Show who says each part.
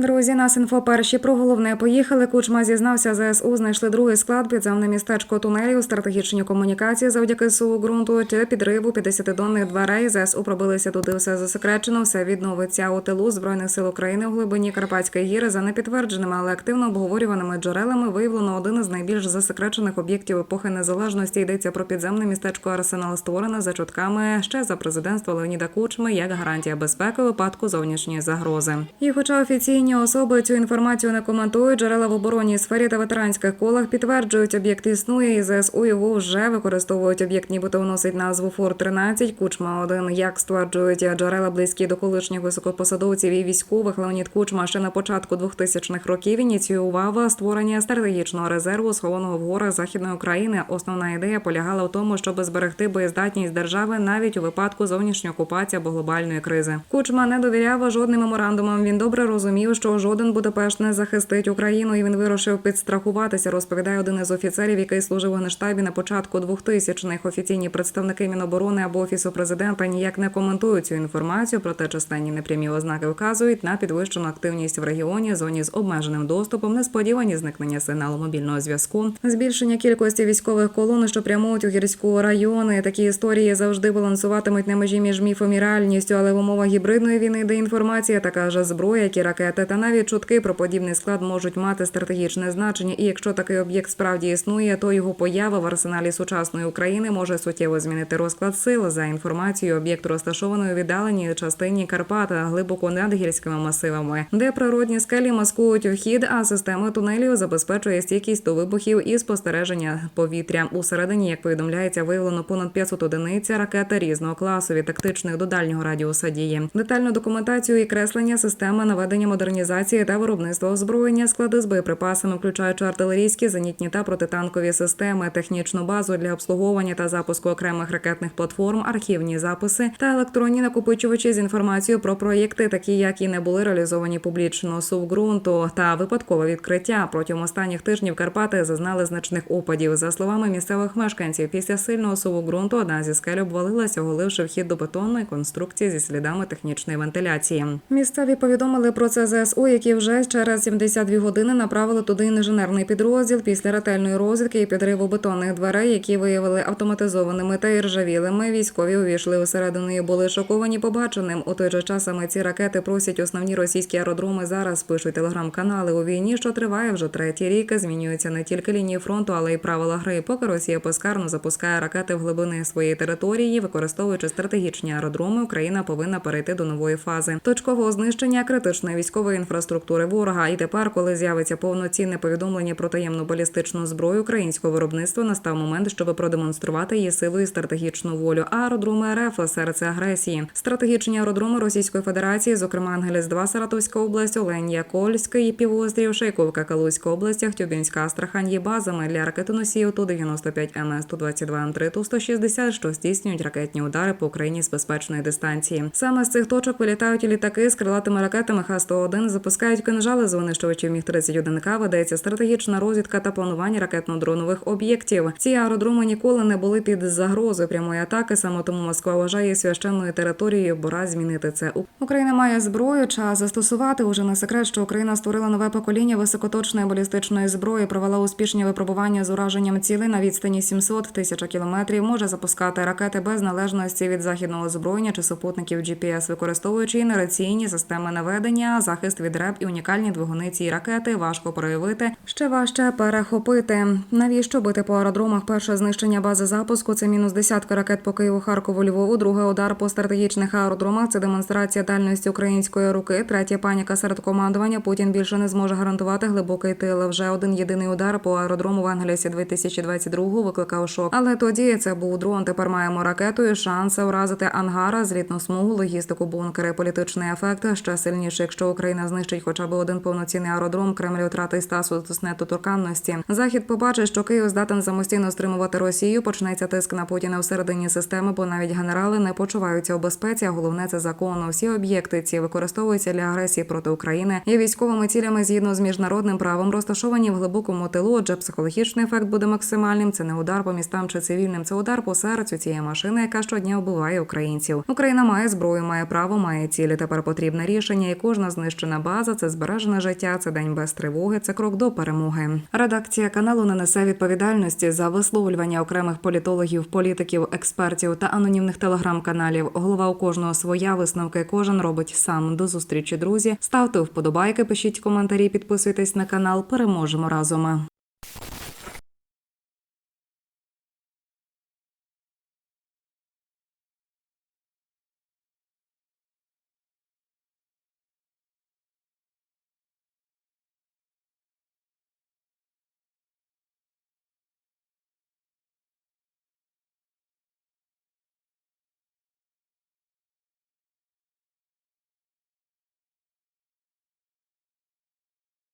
Speaker 1: Друзі, нас інфо перші про головне поїхали. Кучма зізнався, ЗСУ знайшли другий склад підземне містечко тунелів, стратегічні комунікації завдяки суву ґрунту та підриву 50-тонних дверей. ЗСУ пробилися туди все засекречено. Все відновиться у тилу збройних сил України в глибині Карпатської гіри за непідтвердженими, але активно обговорюваними джерелами. Виявлено один із найбільш засекречених об'єктів епохи незалежності. Йдеться про підземне містечко Арсенал, створене за чутками ще за президентства Леоніда Кучми як гарантія безпеки випадку зовнішньої загрози. І, хоча офіційні особи цю інформацію не коментують, джерела в оборонній сфері та ветеранських колах підтверджують, об'єкт існує, і ЗСУ його вже використовують. Об'єкт нібито вносить назву Фор 13 Кучма 1 Як стверджують джерела близькі до колишніх високопосадовців і військових, Леонід Кучма ще на початку 2000-х років ініціював створення стратегічного резерву, схованого в горах західної України. Основна ідея полягала в тому, щоб зберегти боєздатність держави навіть у випадку зовнішньої окупації або глобальної кризи. Кучма не довіряв жодним меморандумам. Він добре розумів, що жоден Будапешт не захистить Україну, і він вирушив підстрахуватися. Розповідає один із офіцерів, який служив у генштабі на початку 2000-х. Офіційні представники Міноборони або офісу президента ніяк не коментують цю інформацію. Проте численні непрямі ознаки вказують на підвищену активність в регіоні, зоні з обмеженим доступом, несподівані зникнення сигналу мобільного зв'язку, збільшення кількості військових колон, що прямують у гірську райони. Такі історії завжди балансуватимуть на межі між міфом і реальністю, але в умовах гібридної війни, де інформація така ж зброя, як і ракети, та навіть чутки про подібний склад можуть мати стратегічне значення. І якщо такий об'єкт справді існує, то його поява в арсеналі сучасної України може суттєво змінити розклад сил. За інформацією, об'єкт розташований у віддаленій частині Карпат, глибоко над гірськими масивами, де природні скелі маскують вхід, а система тунелів забезпечує стійкість до вибухів і спостереження повітря. Усередині, як повідомляється, виявлено понад 500 одиниць ракети різного класу від тактичних до дальнього радіуса дії. Детальну документацію і креслення системи наведення модернізації та виробництва озброєння, склади з боєприпасами, включаючи артилерійські, зенітні та протитанкові системи, технічну базу для обслуговування та запуску окремих ракетних платформ, архівні записи та електронні накопичувачі з інформацією про проєкти, такі як і не були реалізовані публічно сув ґрунту та випадкове відкриття. Протягом останніх тижнів Карпати зазнали значних опадів. За словами місцевих мешканців, після сильного суву ґрунту одна зі скель обвалилася, оголивши вхід до бетонної конструкції зі слідами технічної вентиляції. Місцеві повідомили про це ЗСУ, які вже через 72 години направили туди інженерний підрозділ після ретельної розвідки і підриву бетонних дверей, які виявили автоматизованими та іржавілими. Військові увійшли усередину і були шоковані побаченим. У той же час саме ці ракети просять основні російські аеродроми. Зараз пишуть телеграм-канали у війні, що триває вже третій рік. Змінюються не тільки лінії фронту, але й правила гри. Поки Росія безкарно запускає ракети в глибини своєї території, використовуючи стратегічні аеродроми, Україна повинна перейти до нової фази точкового знищення критичної військової інфраструктури ворога. І тепер, коли з'явиться повноцінне повідомлення про таємну балістичну зброю українського виробництва, настав момент, щоб продемонструвати її силу і стратегічну волю. Аеродроми РФ серце агресії, стратегічні аеродроми Російської Федерації, зокрема Ангеліс 2 Саратовська область, Оленія Кольський півострів, Шейковка Калузька область, Тюбінська Астрахань є базами для ракетоносіїв ту 95 МС, ту 22 М3, ту 160, що здійснюють ракетні удари по Україні з безпечної дистанції. Саме з цих точок вилітають літаки з крилатими ракетами Х-101, запускають кинжали з винищувачів міг 31 к ведеться стратегічна розвідка та планування ракетно-дронових об'єктів. Ці аеродроми ніколи не були під загрозою прямої атаки. Саме тому Москва вважає священною територією. Бора змінити це. Україна має зброю. Час застосувати уже не секрет, що Україна створила нове покоління високоточної балістичної зброї, провела успішні випробування з ураженням цілей на відстані 700 тисяч кілометрів. Може запускати ракети без належності від західного озброєння чи супутників GPS, використовуючи інераційні системи наведення, захист від реб і унікальні двигуни цієї ракети. Важко проявити, ще важче перехопити. Навіщо бити по аеродромах? Перше знищення бази запуску це мінус десятка ракет по Києву, Харкову, Львову. Другий удар по стратегічних аеродромах. Це демонстрація дальності української руки. Третя паніка серед командування. Путін більше не зможе гарантувати глибокий тил. Вже один єдиний удар по аеродрому в Ангелісі 2022 викликав шок. Але тоді це був дрон. Тепер маємо ракету і шанс уразити ангара, злітну смугу, логістику, бункери, політичний ефект ще сильніше. Якщо Україна знищить хоча б один повноцінний аеродром, Кремль втратить статус недоторканності. Захід побачить, що Київ здатен самостійно стримувати Росію. Почнеться тиск на Путіна всередині системи, бо навіть генерали не почуваються у безпеці. А головне це законно. Всі об'єкти ці використовуються для агресії проти України. Є військовими цілями згідно з міжнародним правом, розташовані в глибокому тилу. Отже, психологічний ефект буде максимальним. Це не удар по містам чи цивільним. Це удар по серцю цієї машини, яка щодня вбиває українців. Україна має зброю, має право, має цілі. Тепер потрібне рішення, і кожна знищена захищена база, це збережене життя, це день без тривоги, це крок до перемоги. Редакція каналу не несе відповідальності за висловлювання окремих політологів, політиків, експертів та анонімних телеграм-каналів. Голова у кожного своя висновки. Кожен робить сам. До зустрічі, друзі. Ставте вподобайки, пишіть коментарі, підписуйтесь на канал. Переможемо разом.